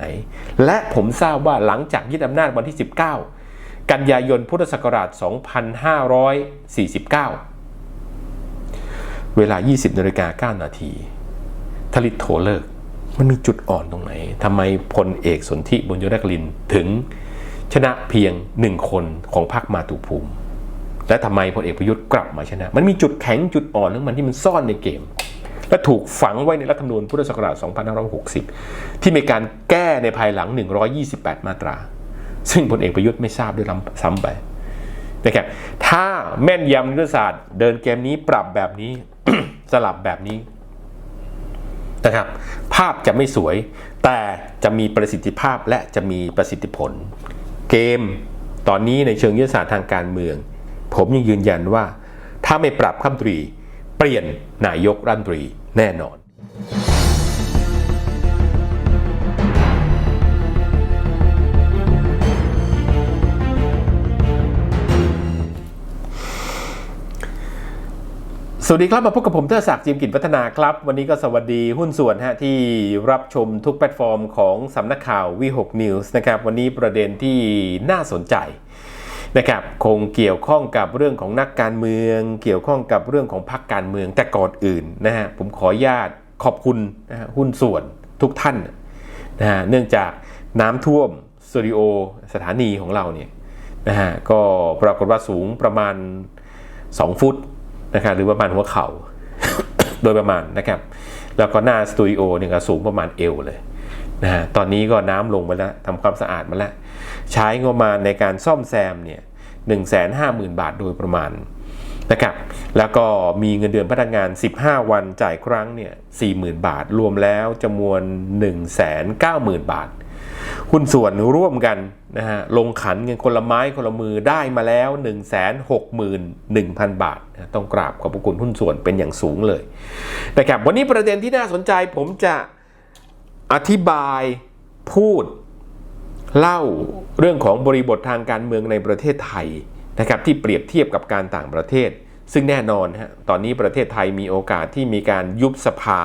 ไหน และผมทราบว่าหลังจากยึดอำนาจวันที่ 19 กันยายนพุทธศักราช 2549 เวลา 20นาฬิกา9นาทีทลิตโทรเลิก มันมีจุดอ่อนตรงไหนทำไมพลเอกสนธิบุญยรักลินถึงชนะเพียงหนึ่งคนของพรรคมาตุภูมิ และทำไมพลเอกประยุทธ์กลับมาชนะ มันมีจุดแข็งจุดอ่อนของมันที่มันซ่อนในเกม และถูกฝังไว้ในรัฐธรรมนูญพุทธศักราช 2560 ที่มีการแก้ในภายหลัง 128 มาตรา ซึ่งพลเอกประยุทธ์ไม่ทราบด้วยซ้ำไปนะครับถ้าแม่นยำยุทธศาสตร์ เดินเกมนี้ปรับแบบนี้ สลับแบบนี้นะครับ ภาพจะไม่สวย แต่จะมีประสิทธิภาพและจะมีประสิทธิผล เกมตอนนี้ในเชิงยุทธศาสตร์ทางการเมือง ผมยังยืนยันว่า ถ้าไม่ปรับข้ามตรี เปลี่ยนนายกรัฐมนตรี แน่นอนสวัสดีครับมาพบกับผมเทอศักดิ์จิมกิจวัฒนาครับ วันนี้ก็สวัสดีหุ้นส่วนฮะที่รับชมทุกแพลตฟอร์มของสำนักข่าววีหกนิวส์นะครับ วันนี้ประเด็นที่น่าสนใจ นะครับคงเกี่ยวข้องกับเรื่องของนักการเมือง เกี่ยวข้องกับเรื่องของพรรคการเมืองแต่ก่อนอื่นนะฮะผมขออนุญาตขอบคุณนะฮะหุ้นส่วนทุกท่านนะฮะเนื่องจากน้ำท่วมสตูดิโอสถานีของเราเนี่ยนะฮะก็ปรากฏว่าสูงประมาณ 2 ฟุตนะครับหรือประมาณหัวเข่าโดยประมาณนะครับ แล้วก็หน้าสตูดิโอเนี่ยก็สูงประมาณเอวเลยนะฮะตอนนี้ก็น้ำลงมาแล้วทำความสะอาดมาแล้ว ใช้งบประมาณในการซ่อมแซมเนี่ยหนึ่งแสนห้าหมื่นบาทโดยประมาณนะครับ แล้วก็มีเงินเดือนพนักงาน 15 วันจ่ายครั้งเนี่ย40,000 บาท รวมแล้วจำนวน 190,000 บาท หุ้นส่วนร่วมกันนะฮะลงขันเงินคนละไม้คนละมือได้มาแล้ว 1 6 1 0 0 0 บาท ต้องกราบขอบพระคุณหุ้นส่วนเป็นอย่างสูงเลยนะครับวันนี้ประเด็นที่น่าสนใจผมจะอธิบายพูด เล่าเรื่องของบริบททางการเมืองในประเทศไทยนะครับที่เปรียบเทียบกับการต่างประเทศ ซึ่งแน่นอนฮะตอนนี้ประเทศไทยมีโอกาสที่มีการยุบสภา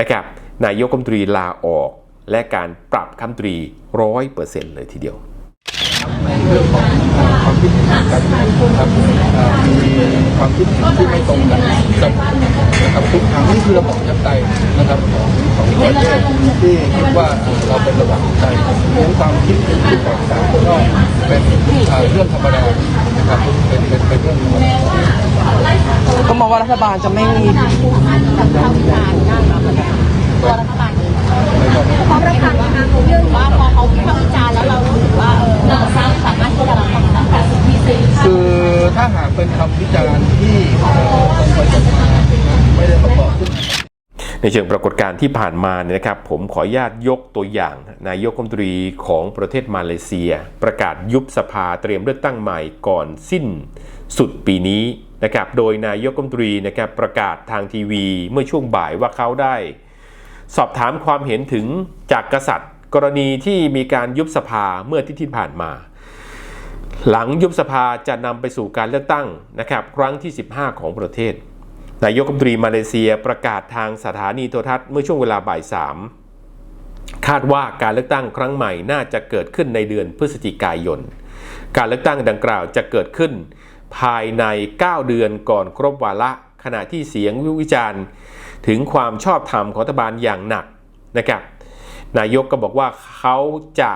นะครับนายกรัฐมนตรีลาออก และการปรับคำตรีร้อยเปอร์เซ็นต์เลยทีเดียวเรื่องของความคิดเห็นการเมืองครับมีความคิดเห็นที่ไม่ตรงกันกับ นะครับทุกครั้งนี่คือระบอบประชาธิปไตยนะครับของของประเทศที่คิดว่าเราเป็นระบอบประชาธิปไตยเรื่องความคิดเห็นที่แตกต่างก็เป็นเอ่อเรื่องธรรมดานะครับเป็นเป็นเป็นเรื่องธรรมดาก็มองว่ารัฐบาลจะไม่มีตัวรัฐบาลเองพร้อมรับฟังนะคะเรื่องว่าพอเขาวิพากษ์วิจารณ์แล้วเรารู้สึกว่าเออเราสร้างสามารถที่จะรับฟังได้แบบมีสิทธิ์คือถ้าหากเป็นคำวิจารณ์ที่เอ่อตรงไปตรงมา ไม่ได้ประกอบขึ้นในเชิงปรากฏการณ์ที่ผ่านมาเนี่ยนะครับ ผมขออนุญาตยกตัวอย่าง นายกรัฐมนตรีของประเทศมาเลเซีย ประกาศยุบสภาเตรียมเลือกตั้งใหม่ก่อนสิ้นสุดปีนี้นะครับโดยนายกรัฐมนตรีนะครับประกาศทางทีวี เมื่อช่วงบ่ายว่าเขาได้ สอบถามความเห็นถึงจากกษัตริย์ กรณีที่มีการยุบสภาเมื่อที่ที่ผ่านมา หลังยุบสภาจะนำไปสู่การเลือกตั้งนะครับครั้งที่ 15 ของประเทศ นายกรัฐมนตรีมาเลเซียประกาศทางสถานีโทรทัศน์เมื่อช่วงเวลาบ่ายสามคาดว่าการเลือกตั้งครั้งใหม่น่าจะเกิดขึ้นในเดือนพฤศจิกายน การเลือกตั้งดังกล่าวจะเกิดขึ้น ภายใน 9 เดือนก่อนครบวาระ ขณะที่เสียงวิจารณ์ ถึงความชอบธรรมของรัฐบาลอย่างหนักนะครับนายกก็บอกว่าเขาจะ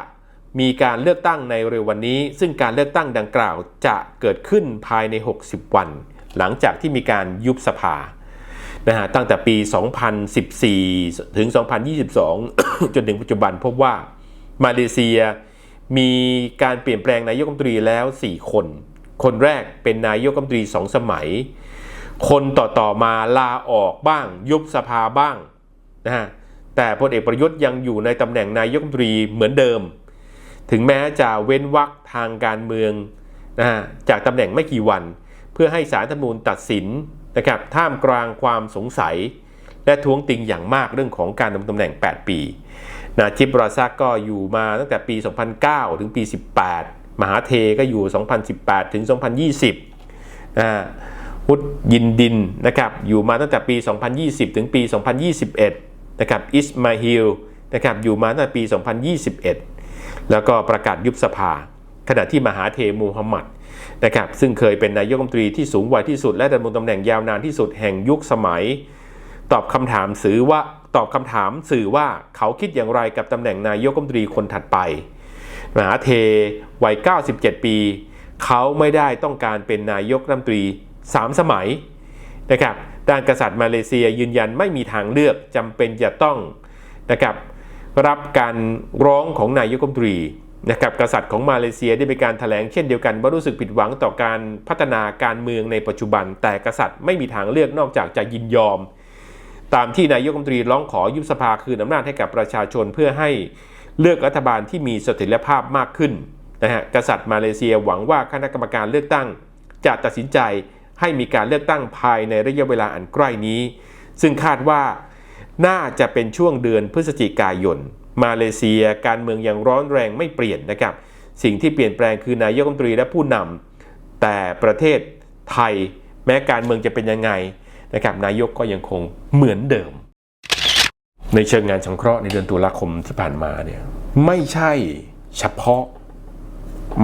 มีการเลือกตั้งในเร็ววันนี้ ซึ่งการเลือกตั้งดังกล่าวจะเกิดขึ้นภายใน 60 วัน หลังจากที่มีการยุบสภานะฮะตั้งแต่ปี 2014 ถึง 2022 จนถึงปัจจุบันพบว่ามาเลเซียมีการเปลี่ยนแปลงนายกรัฐมนตรีแล้ว 4 คน คนแรกเป็นนายกรัฐมนตรีสองสมัย คนต่อๆมาลาออกบ้าง ยุบสภาบ้างนะฮะแต่พลเอกประยุทธ์ยังอยู่ในตำแหน่งนายกรัฐมนตรีเหมือนเดิม ถึงแม้จะเว้นวรรคทางการเมืองนะฮะจากตำแหน่งไม่กี่วัน เพื่อให้สารธรรมนูญตัดสินนะครับท่ามกลางความสงสัย และท้วงติงอย่างมากเรื่องของการดำรงตำแหน่ง 8 ปีนาจิบราซักก็อยู่มาตั้งแต่ปี 2009 ถึงปี 18 มหาเทก็อยู่ 2018 ถึง 2020นะฮะฮุดยินดินนะครับอยู่มาตั้งแต่ปี 2020 ถึงปี 2021 นะครับอิสมาฮิลนะครับอยู่มาตั้งแต่ปี 2021 แล้วก็ประกาศยุบสภา ขณะที่มหาเทมูฮัมหมัดนะครับซึ่งเคยเป็นนายกรัฐมนตรีที่สูงวัยที่สุด และดำรงตำแหน่งยาวนานที่สุดแห่งยุคสมัย ตอบคำถามสื่อว่าตอบคำถามสื่อว่าเขาคิดอย่างไรกับตำแหน่งนายกรัฐมนตรีคนถัดไป มหาเทวัย 97 ปี เขาไม่ได้ต้องการเป็นนายกรัฐมนตรี 3 สมัยนะครับด้านกษัตริย์มาเลเซียยืนยันไม่มีทางเลือกจำเป็นจะต้องนะครับรับการร้องของนายกรัฐมนตรี นะครับกษัตริย์ของมาเลเซียได้มีการถแถลงเช่นเดียวกันว่ารู้สึกผิดหวังต่อการพัฒนาการเมืองในปัจจุบัน แต่กษัตริย์ไม่มีทางเลือกนอกจากจะยินยอม ตามที่นายกรัฐมนตรีร้องขอยุบสภาคืนอำนาจให้กับประชาชนเพื่อให้เลือกรัฐบาลที่มีเสถียรภาพมากขึ้นนะฮะกษัตริย์มาเลเซียหวังว่าคณะกรรมการเลือกตั้ง จะตัดสินใจให้มีการเลือกตั้งภายในระยะเวลาอันใกล้นี้ ซึ่งคาดว่าน่าจะเป็นช่วงเดือนพฤศจิกายน มาเลเซีย การเมืองยังร้อนแรงไม่เปลี่ยนนะครับ สิ่งที่เปลี่ยนแปลงคือนายกรัฐมนตรีและผู้นำแต่ประเทศไทยแม้การเมืองจะเป็นยังไงนะครับนายกก็ยังคงเหมือนเดิม ในเชิงงานสงเคราะห์ในเดือนตุลาคมที่ผ่านมาเนี่ยไม่ใช่เฉพาะ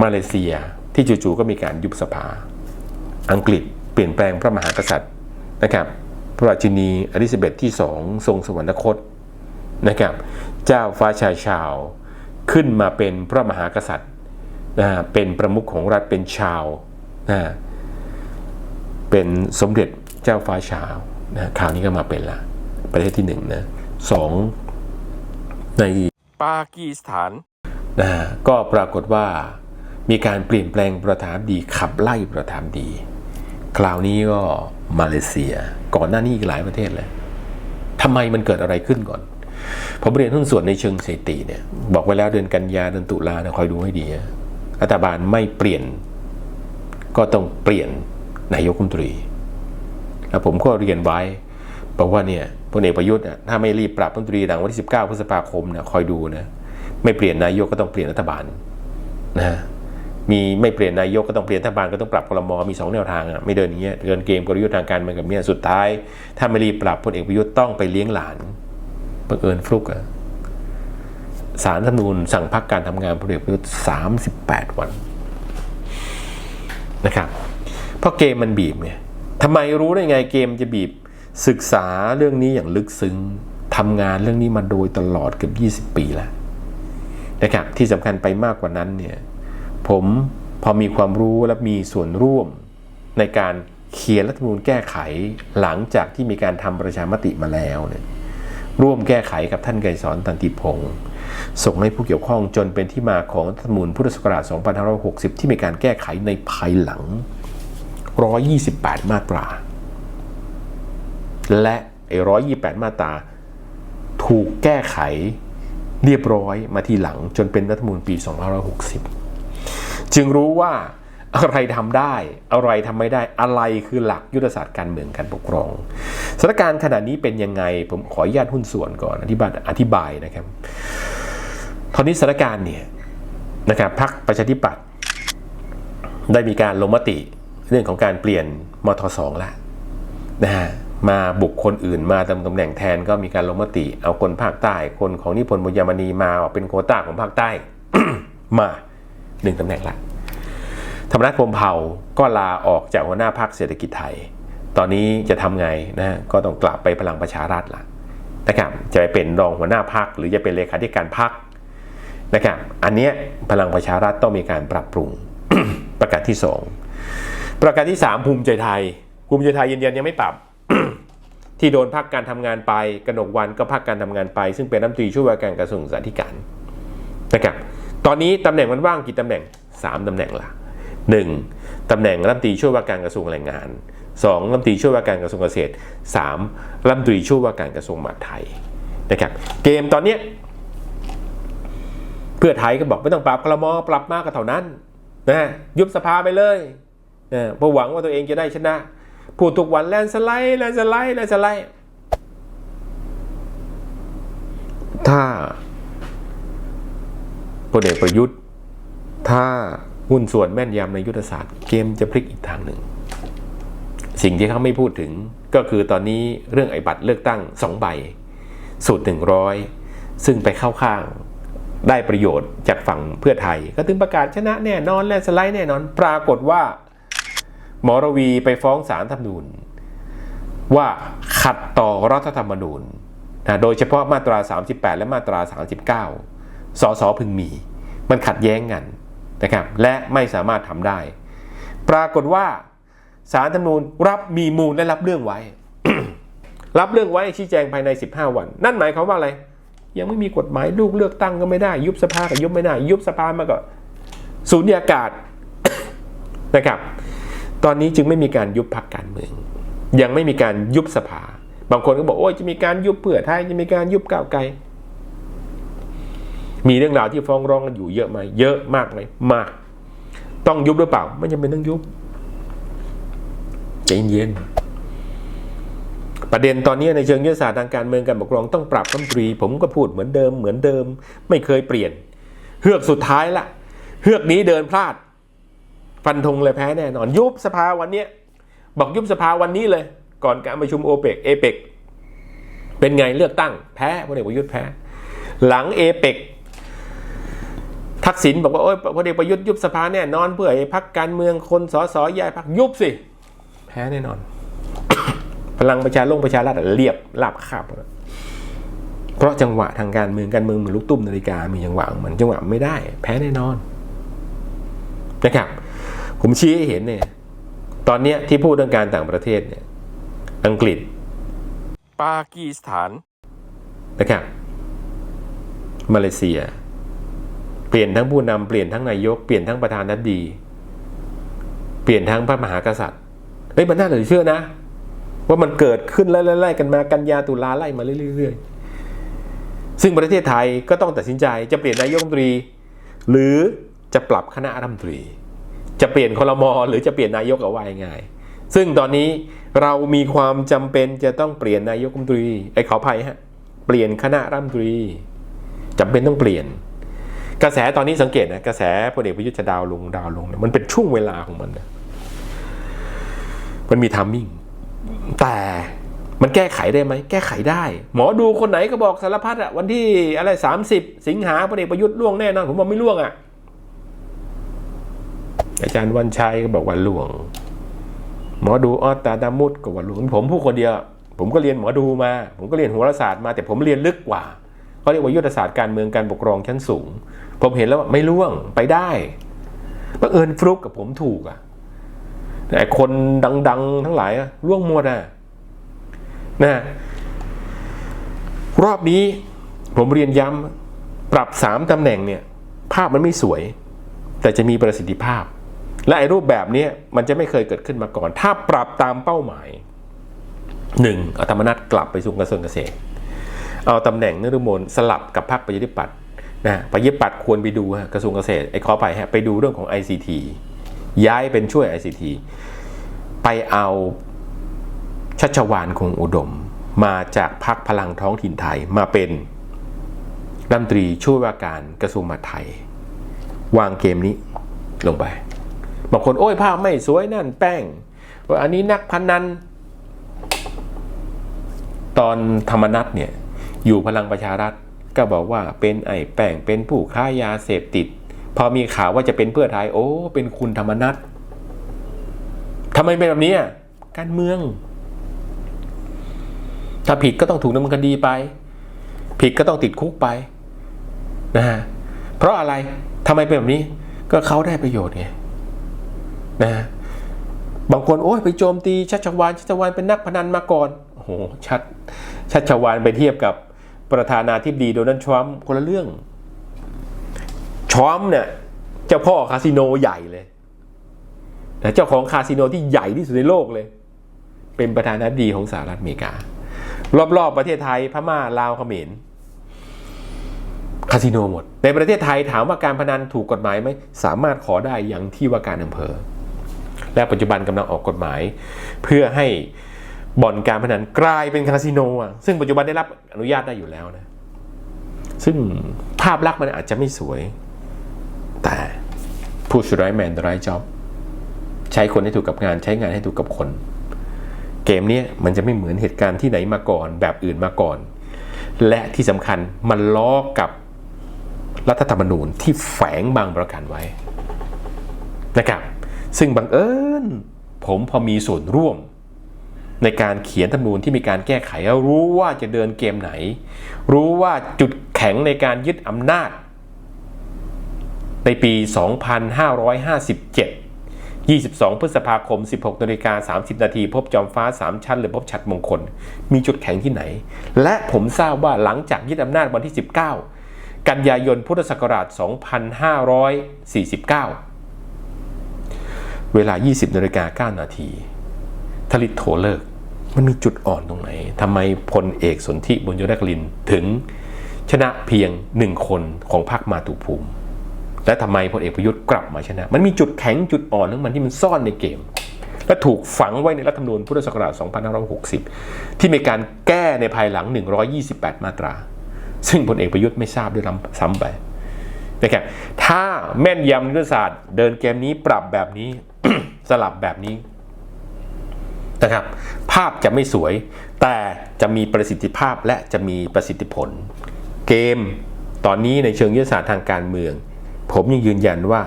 มาเลเซียที่จู่ๆก็มีการยุบสภา อังกฤษเปลี่ยนแปลงพระมหากษัตริย์นะครับพระราชินีอลิซาเบธที่สองทรงสวรรคตนะครับ เจ้าฟ้าชายชาว ขึ้นมาเป็นพระมหากษัตริย์นะฮะเป็นประมุขของรัฐเป็นชาวนะฮะเป็นสมเด็จเจ้าฟ้าชาวนะคราวนี้ก็มาเป็นละประเทศที่หนึ่งนะสองในปากีสถานนะฮะก็ปรากฏว่ามีการเปลี่ยนแปลงประธานาธิบดีขับไล่ประธานาธิบดี คราวนี้ก็มาเลเซีย ก่อนหน้านี้อีกหลายประเทศเลยทำไมมันเกิดอะไรขึ้นก่อน ผมเรียนหุ้นส่วนในเชิงสถิติเนี่ยบอกไว้แล้วเดือนกันยาเดือนตุลาเนี่ยคอยดูให้ดีรัฐบาลไม่เปลี่ยน ก็ต้องเปลี่ยนนายกรัฐมนตรี แล้วผมก็เรียนไว้บอกว่าเนี่ยพลเอกประยุทธ์น่ะถ้าไม่รีบปรับรัฐมนตรีหลังวันที่ 19 พฤษภาคมเนะคอยดูนะไม่เปลี่ยนนายกก็ต้องเปลี่ยนรัฐบาลนะมีไม่เปลี่ยนนายกก็ต้องเปลี่ยนรัฐบาลก็ต้องปรับคลมมีสองแนวทางอะไม่เดินอย่างเงี้ยเดินเกมกลยุทธ์ทางการเมืองกับเนี้ยสุดท้าย ถ้าไม่รีบปรับพลเอกประยุทธ์ต้องไปเลี้ยงหลาน บังเอิญฟลุกอะสารรัฐธรรมนูญสั่งพักการทำงานพลเอกประยุทธ์38 วันนะครับ เพราะเกมมันบีบไงทำไมรู้ได้ไงเกมจะบีบ ศึกษาเรื่องนี้อย่างลึกซึ้งทำงานเรื่องนี้มาโดยตลอดเกือบ20 ปีแล้วนะครับ ที่สำคัญไปมากกว่านั้นเนี่ย ผมพอมีความรู้และมีส่วนร่วมในการเขียนรัฐธรรมนูญแก้ไขหลังจากที่มีการทำประชามติมาแล้วเนี่ย ร่วมแก้ไขกับท่านไกรสอนตันติพงศ์ส่งให้ผู้เกี่ยวข้องจนเป็นที่มาของรัฐธรรมนูญพุทธศักราช 2560 ที่มีการแก้ไขในภายหลัง 128 มาตรา และไอ้128 มาตรา ถูกแก้ไขเรียบร้อยมาทีหลังจนเป็นรัฐธรรมนูญปี 2560 จึงรู้ว่า อะไรทำได้ อะไรทำไม่ได้อะไรคือหลักยุทธศาสตร์การเมืองการปกครองสถานการณ์ขณะนี้เป็นยังไง ผมขออนุญาตหุ้นส่วนก่อนอธิบายอธิบายนะครับตอนนี้สถานการณ์เนี่ยนะครับพรรคประชาธิปัตย์ได้มีการลงมติเรื่องของการเปลี่ยนมทสองแล้วนะฮะมาบุคคลอื่นมาดำตำแหน่งแทนก็มีการลงมติ เอาคนภาคใต้ คนของนิพนธ์บุญยมณีมาเป็นโคต้าของภาคใต้มาหนึ่งตำแหน่งละ ธรรมนัฐพรมเผ่าก็ลาออกจากหัวหน้าพรรคเศรษฐกิจไทย ตอนนี้จะทำไงนะก็ต้องกลับไปพลังประชารัฐละนะครับจะไปเป็นรองหัวหน้าพรรคหรือจะเป็นเลขาธิการพรรคนะครับอันเนี้ยพลังประชารัฐต้องมีการปรับปรุงประการที่สองประการที่สามภูมิใจไทย ภูมิใจไทยเยืนยันยังไม่ปรับที่โดนพักการทำงานไปกนกวันก็พักการทำงานไป ซึ่งเป็นรัฐมนตรีช่วยว่าการกระทรวงศึกษาธิการนะครับตอนนี้ตำแหน่งมันว่างกี่ตำแหน่งสามตำแหน่งละ หนึ่งตำแหน่งรัฐมนตรีช่วยว่าการกระทรวงแรงงานสองรัฐมนตรีช่วยว่าการกระทรวงเกษตรสามรัฐมนตรีช่วยว่าการกระทรวงมหาดไทยนะครับเกมตอนเนี้ยเพื่อไทยก็บอกไม่ต้องปรับคลมอปรับมากก็เท่านั้นนะยุบสภาไปเลยนะเพราะหวังว่าตัวเองจะได้ชนะพูดทุกวันแลนด์สไลด์แลนด์สไลด์แลนด์สไลด์ถ้าพลเอกประยุทธ์ ถ้า หุ้นส่วนแม่นยำในยุทธศาสตร์เกมจะพลิกอีกทางหนึ่ง สิ่งที่เขาไม่พูดถึงก็คือตอนนี้เรื่องไอ้บัตรเลือกตั้งสองใบ สูตรหนึ่งร้อยซึ่งไปเข้าข้างได้ประโยชน์จากฝั่งเพื่อไทย ก็ถึงประกาศชนะแน่นอนและสไลด์แน่นอน ปรากฏว่า หมอรวีไปฟ้องศาลธรรมนูญ ว่าขัดต่อรัฐธรรมนูญนะโดยเฉพาะมาตรา 38 และมาตรา 39 สสพึงมี มันขัดแย้งกัน นะครับและไม่สามารถทำได้ ปรากฏว่าสารธรรมนูญรับมีมูลและรับเรื่องไว้ รับเรื่องไว้ชี้แจงภายใน 15 วัน นั่นหมายความว่าอะไร ยังไม่มีกฎหมายลูกเลือกตั้งก็ไม่ได้ ยุบสภาก็ยุบไม่ได้ ยุบสภามาก็สูญญากาศนะครับ ตอนนี้จึงไม่มีการยุบพักการเมือง ยังไม่มีการยุบสภา บางคนก็บอกโอ้ยจะมีการยุบเพื่อไทยจะมีการยุบก้าวไกล มีเรื่องราวที่ฟ้องร้องกันอยู่เยอะไหมเยอะมากไหมมาก ต้องยุบหรือเปล่า ไม่จำเป็นต้องยุบใจเย็นประเด็นตอนนี้ในเชิงยุทธศาสตร์ทางการเมืองการปกครองต้องปรับรัฐมนตรี ผมก็พูดเหมือนเดิมเหมือนเดิม ไม่เคยเปลี่ยน เฮือกสุดท้ายละเฮือกนี้เดินพลาด ฟันธงเลยแพ้แน่นอน ยุบสภาวันนี้บอกยุบสภาวันนี้เลย ก่อนการประชุมโอเปกเอเปกเป็นไงเลือกตั้งแพ้พลเอกประยุทธ์แพ้ หลังเอเปก ทักษิณบอกว่าโอ้ยพลเอกประยุทธ์ยุบสภาแน่นอนเพื่อให้พักการเมืองคนสอสอย้ายพักยุบสิ แพ้แน่นอน พลังประชาลงประชารัฐเรียบลาบคาบเพราะจังหวะทางการเมืองการเมืองเหมือนลูกตุ้มนาฬิกามีจังหวะของมันจังหวะไม่ได้ แพ้แน่นอนนะครับ ผมชี้ให้เห็นเนี่ยตอนเนี้ยที่พูดเรื่องการต่างประเทศเนี่ยอังกฤษ ปากีสถานนะครับมาเลเซีย เปลี่ยนทั้งผู้นำเปลี่ยนทั้งนายกเปลี่ยนทั้งประธานาธิบดีเปลี่ยนทั้งพระมหากษัตริย์เฮ้ยมันน่าเหลือเชื่อนะ ว่ามันเกิดขึ้นไล่ๆกันมากันยาตุลาไล่มาเรื่อยๆซึ่งประเทศไทยก็ต้องตัดสินใจจะเปลี่ยนนายกรัฐมนตรี หรือจะปรับคณะรัฐมนตรี จะเปลี่ยนคลมหรือจะเปลี่ยนนายกเอาไว้ง่ายซึ่งตอนนี้เรามีความจำเป็นจะต้องเปลี่ยนนายกรัฐมนตรีไอ้ขออภัยฮะเปลี่ยนคณะรัฐมนตรีจำเป็นต้องเปลี่ยน กระแสตอนนี้สังเกตนะกระแสพลเอกประยุทธ์จะดาวลงดาวลงเนี่ยมันเป็นช่วงเวลาของมันนะมันมีทัมมิ่งแต่มันแก้ไขได้ไหมแก้ไขได้ หมอดูคนไหนก็บอกสารพัดอะวันที่อะไรสามสิบสิงหาพลเอกประยุทธ์ล่วงแน่นอนผมบอกไม่ล่วงอะอาจารย์วันชัยก็บอกว่าล่วง หมอดูออสตาดามุดก็ว่าล่วงผมผู้คนเดียว ผมก็เรียนหมอดูมา ผมก็เรียนหราศาสตร์มา แต่ผมเรียนลึกกว่า เขาเรียกว่ายุทธศาสตร์การเมืองการปกครองชั้นสูง ผมเห็นแล้วว่าไม่ล่วงไปได้บังเอิญฟลุกกับผมถูกอะแต่คนดัง ๆ ทั้งหลายล่วงหมดอะนะรอบนี้ผมเรียนย้ำปรับสามตำแหน่งเนี่ยภาพมันไม่สวย แต่จะมีประสิทธิภาพ และไอ้รูปแบบนี้มันจะไม่เคยเกิดขึ้นมาก่อน ถ้าปรับตามเป้าหมายหนึ่งอาธรรมนัตกลับไปสู่กระทรวงเกษตร เอาตำแหน่งนฤมลสลับกับพรรคประชาธิปัตย์นะประชาธิปัตย์ควรไปดูกระทรวงเกษตรไอ้ขอไปฮะไปดูเรื่องของ ICT ย้ายเป็นช่วย ICT ไปเอาชัชวานคงอุดม มาจากพรรคพลังท้องถิ่นไทยมาเป็นรัฐมนตรีช่วยว่าการกระทรวงมหาดไทย วางเกมนี้ลงไปบางคนโอ้ยภาพไม่สวยนั่นแป้งว่าอันนี้นักพนันตอนธรรมนัตเนี่ย อยู่พลังประชารัฐ ก็บอกว่าเป็นไอ้แป้งเป็นผู้ค้ายาเสพติด พอมีข่าวว่าจะเป็นเพื่อไทยโอ้เป็นคุณธรรมนัตทำไมเป็นแบบนี้การเมือง ถ้าผิดก็ต้องถูกดำเนินคดีไป ผิดก็ต้องติดคุกไปนะฮะเพราะอะไรทำไมเป็นแบบนี้ ก็เขาได้ประโยชน์ไงนะฮะบางคนโอ้ยไปโจมตีชัชวานชัชวานเป็นนักพนันมาก่อนโอ้โหชัดชัชวานไปเทียบกับ ประธานาธิบดีโดนัลด์ทรัมป์คนละเรื่องทรัมป์เนี่ยเจ้าพ่อคาสิโนใหญ่เลยนะเจ้าของคาสิโนที่ใหญ่ที่สุดในโลกเลย เป็นประธานาธิบดีของสหรัฐอเมริกา รอบๆประเทศไทยพม่าลาวเขมรคาสิโนหมด ในประเทศไทยถามว่าการพนันถูกกฎหมายไหมสามารถขอได้อย่างที่ว่าการอำเภอ และปัจจุบันกำลังออกกฎหมาย เพื่อให้ บ่อนการพนันกลายเป็นคาสิโนอะซึ่งปัจจุบันได้รับอนุญาตได้อยู่แล้วนะ ซึ่งภาพลักษณ์มันอาจจะไม่สวย แต่ผู้ชุดไร้แมนไร้จ็อบ ใช้คนให้ถูกกับงาน ใช้งานให้ถูกกับคน เกมนี้มันจะไม่เหมือนเหตุการณ์ที่ไหนมาก่อน แบบอื่นมาก่อน และที่สำคัญมันล้อกับรัฐธรรมนูญที่แฝงบางประการไว้นะครับ ซึ่งบังเอิญผมพอมีส่วนร่วม ในการเขียนธรรมนูญที่มีการแก้ไขแล้วรู้ว่าจะเดินเกมไหน รู้ว่าจุดแข็งในการยึดอำนาจ ในปี 2557 22 พฤษภาคม 16นาฬิกา30 นาที พบจอมฟ้า 3 ชั้น หรือพบฉัดมงคล มีจุดแข็งที่ไหน และผมทราบว่าหลังจากยึดอำนาจวันที่ 19 กันยายน พุทธศักราช 2549 เวลา 20นาฬิกา9นาทีทลิตโทเลิก มันมีจุดอ่อนตรงไหนทำไมพลเอกสนธิบุญยรักลินถึงชนะเพียงหนึ่งคนของพรรคมาตุภูมิ และทำไมพลเอกประยุทธ์กลับมาชนะ มันมีจุดแข็งจุดอ่อนของมันที่มันซ่อนในเกม และถูกฝังไว้ในรัฐธรรมนูญพุทธศักราช 2560 ที่มีการแก้ในภายหลัง 128 มาตรา ซึ่งพลเอกประยุทธ์ไม่ทราบด้วยซ้ำไปนะครับถ้าแม่นยำยุทธศาสตร์ เดินเกมนี้ปรับแบบนี้สลับแบบนี้ นะครับ ภาพจะไม่สวย แต่จะมีประสิทธิภาพและจะมีประสิทธิผล เกมตอนนี้ในเชิงยุทธศาสตร์ทางการเมือง ผมยังยืนยันว่า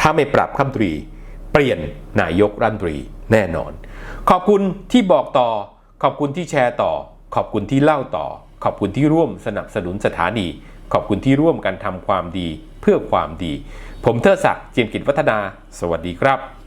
ถ้าไม่ปรับคำตรี เปลี่ยนนายกรัฐมนตรีแน่นอน ขอบคุณที่บอกต่อ ขอบคุณที่แชร์ต่อ ขอบคุณที่เล่าต่อ ขอบคุณที่ร่วมสนับสนุนสถานี ขอบคุณที่ร่วมกันทำความดีเพื่อความดี ผมเทอศักดิ์เจียมกิจวัฒนา สวัสดีครับ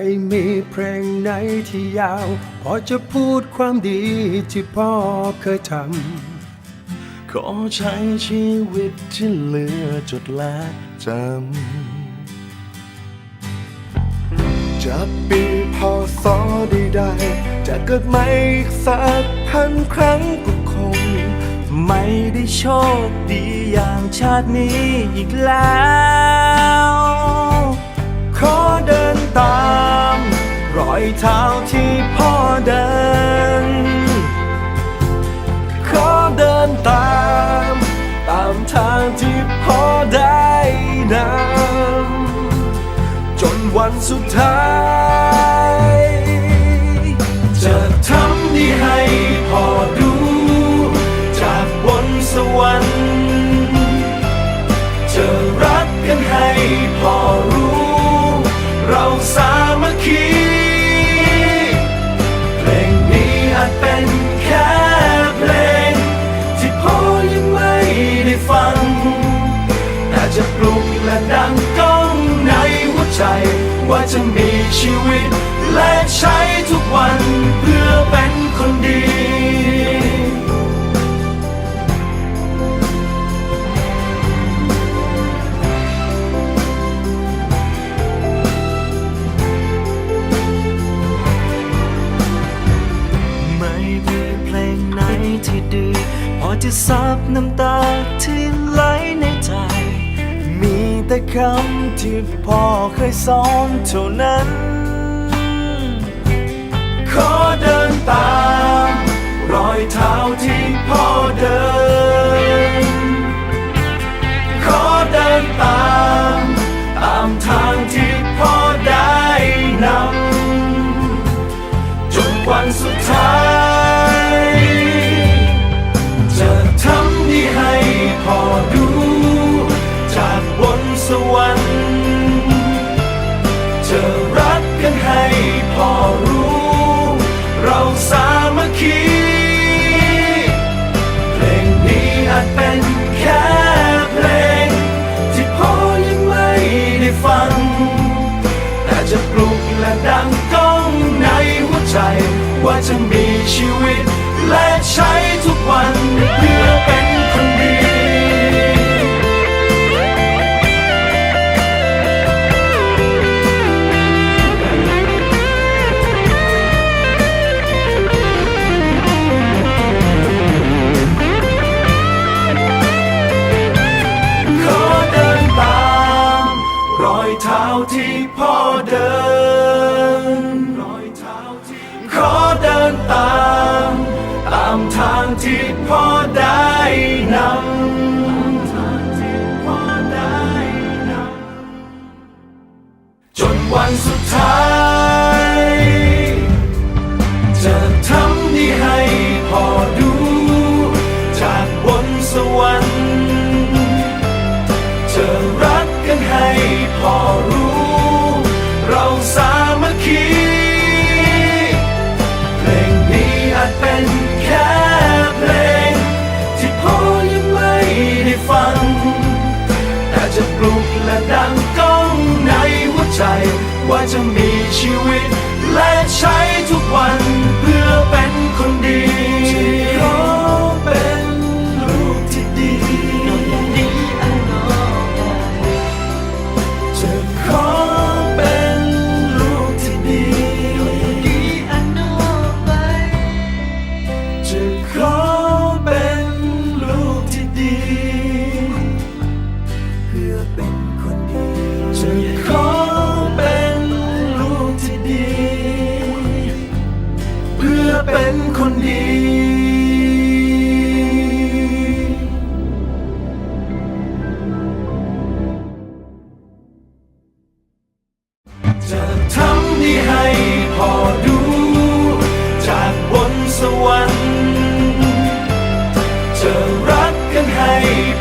ไม่มีเพลงไหนที่ยาว พอจะพูดความดีที่พ่อเคยทำ ขอใช้ชีวิตที่เหลือจดและจำ จะปีพอสอดีได้จะเกิดใหม่อีกสักพันครั้งก็คง ไม่ได้โชคดีอย่างชาตินี้อีกแล้ว ขอเดินตาม รอยเท้าที่พ่อเดิน ขอเดินตาม ตามทางที่พ่อได้นำจนวันสุดท้าย จะทำดีให้พ่อดู จากบนสวรรค์จะรักกันให้พ่อรู้ เราสามัคคีเพลงนี้อาจเป็นแค่เพลง ที่พ่อยังไม่ได้ฟัง แต่จะปลุกและดังก้องในหัวใจ ว่าจะมีชีวิต และใช้ทุกวันเพื่อเป็นคนดีะซับน้ำตาที่ไหลในใจ มีแต่คำที่พ่อเคยสอนเท่านั้น ขอเดินตาม รอยเท้าที่พ่อเดิน ขอเดินตาม ตามทางที่ ดังก้องในหัวใจ ว่าจะมีชีวิตและใช้ทุกวัน Hansen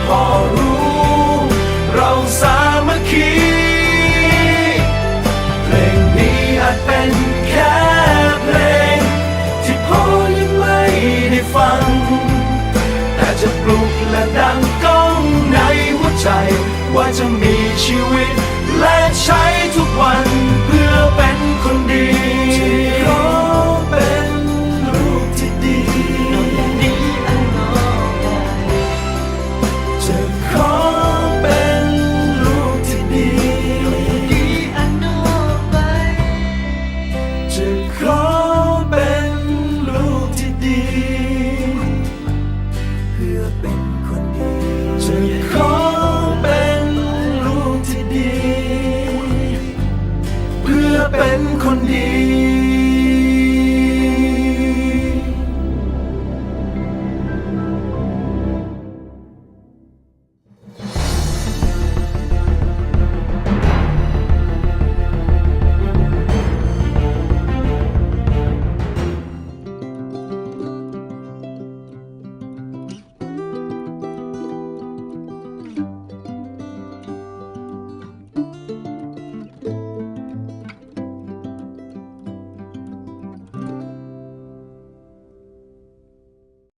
พอรู้ เราสามัคคีเพลงนี้อาจเป็นแค่เพลง ที่พ่อยังไม่ได้ฟัง แต่จะปลุกและดังก้องในหัวใจ ว่าจะมีชีวิตและใช้ทุกวัน จะขอเป็นลูกที่ดี เพื่อเป็นคนดี